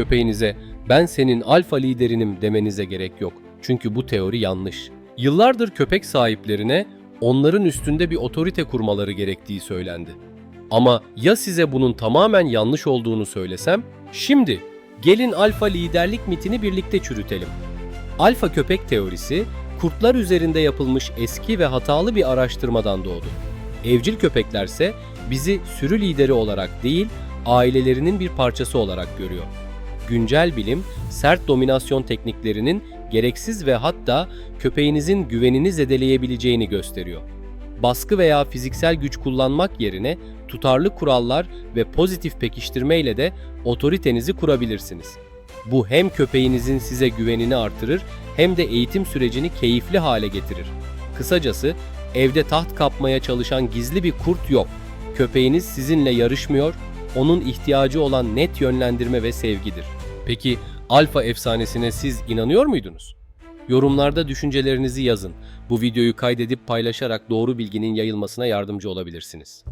köpeğinize ben senin alfa liderinim demenize gerek yok. Çünkü bu teori yanlış. Yıllardır köpek sahiplerine onların üstünde bir otorite kurmaları gerektiği söylendi. Ama ya size bunun tamamen yanlış olduğunu söylesem? Şimdi gelin alfa liderlik mitini birlikte çürütelim. Alfa köpek teorisi kurtlar üzerinde yapılmış eski ve hatalı bir araştırmadan doğdu. Evcil köpeklerse bizi sürü lideri olarak değil, ailelerinin bir parçası olarak görüyor. Güncel bilim, sert dominasyon tekniklerinin gereksiz ve hatta köpeğinizin güvenini zedeleyebileceğini gösteriyor. Baskı veya fiziksel güç kullanmak yerine tutarlı kurallar ve pozitif pekiştirme ile de otoritenizi kurabilirsiniz. Bu hem köpeğinizin size güvenini artırır hem de eğitim sürecini keyifli hale getirir. Kısacası evde taht kapmaya çalışan gizli bir kurt yok. Köpeğiniz sizinle yarışmıyor, onun ihtiyacı olan net yönlendirme ve sevgidir. Peki alfa efsanesine siz inanıyor muydunuz? Yorumlarda düşüncelerinizi yazın. Bu videoyu kaydedip paylaşarak doğru bilginin yayılmasına yardımcı olabilirsiniz.